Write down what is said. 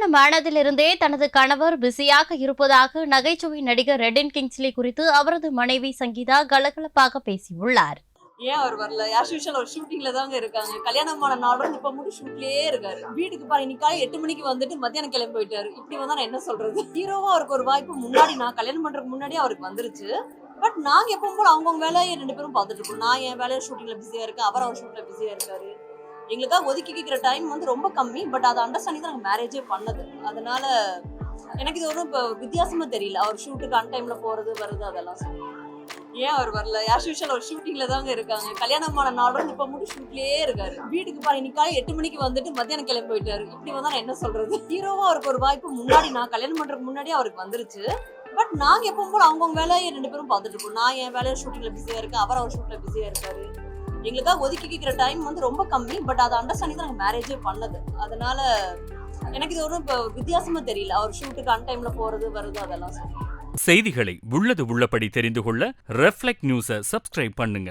திருமணம் தனது கணவர் பிஸியாக இருப்பதாக நகைச்சுவை நடிகர் ரெடின் கிங்ஸ்லி குறித்து அவரது மனைவி சங்கீதா கலகலப்பாக பேசியுள்ளார். ஏன் அவர் வரல? ஆஸ் யூஷுவல் அவர் ஷூட்டிங்ல தாங்க இருக்காங்க. கல்யாணமான நாளும் இப்ப மட்டும் ஷூட்லயே இருக்காரு. வீட்டுக்கு பாரு இன்னைக்கு எட்டு மணிக்கு வந்துட்டு மத்தியானம் கிளம்பி போயிட்டாரு. இப்படி வந்தா நான் என்ன சொல்றது? ஹீரோவா அவருக்கு ஒரு வாய்ப்பு முன்னாடி நான் கல்யாணம் பண்றதுக்கு முன்னாடியே அவருக்கு வந்துருச்சு. பட் நாங்க எப்பவும் போல அவங்கவுங்க வேலையை ரெண்டு பேரும் பார்த்துட்டு இருக்கோம். நான் என் வேலையை ஷூட்டிங்ல பிஸியா இருக்கேன். அவர் அவர் ஷூட்ல பிஸியா இருக்காரு. எங்களுக்காக ஒதுக்கி கேட்கிற டைம் வந்து ரொம்ப கம்மி பட் அதை அண்டர்ஸ்டாண்டிங் தான் நாங்கள் மேரேஜே பண்ணது. அதனால எனக்கு இது ஒன்றும் இப்போ வித்தியாசமா தெரியல. அவர் ஷூட்டுக்கு அன் டைம்ல போறது வருது அதெல்லாம் ஏன் அவர் வரல? யார் யூஷுவல் அவர் ஷூட்டிங்ல தாங்க இருக்காங்க. கல்யாணமான நாளும் இப்ப மட்டும் ஷூட்லயே இருக்காரு. வீட்டுக்கு பாரு இன்னைக்கு எட்டு மணிக்கு வந்துட்டு மத்தியானம் கிளம்பி போயிட்டாரு. இப்படி வந்தா நான் என்ன சொல்றது? ஹீரோவா அவருக்கு ஒரு வாய்ப்பு முன்னாடி நான் கல்யாணம் பண்றதுக்கு முன்னாடியே அவருக்கு வந்துருச்சு. பட் நாங்க எப்பவும் போல அவங்கவுங்க வேலையை ரெண்டு பேரும் பார்த்துட்டு இருக்கோம். நான் என் வேலையை ஷூட்டிங்ல பிஸியா இருக்கேன். அவர் அவர் ஷூட்ல பிஸியா இருக்காரு. எங்களுக்காக ஒதுக்கி கேட்குற டைம் வந்து ரொம்ப கம்மி பட் அதை அண்டர்ஸ்டாண்டிங் தான் நாங்கள் மேரேஜே பண்ணது. அதனால எனக்கு இது ஒன்றும் இப்போ வித்தியாசமா தெரியல. அவர் ஷூட்டுக்கு அன் டைம்ல போறது வருது அதெல்லாம் செய்திகளை உள்ளது உள்ளபடி தெரிந்து கொள்ள ரெஃப்ளெக்ட் நியூஸை சப்ஸ்கிரைப் பண்ணுங்க.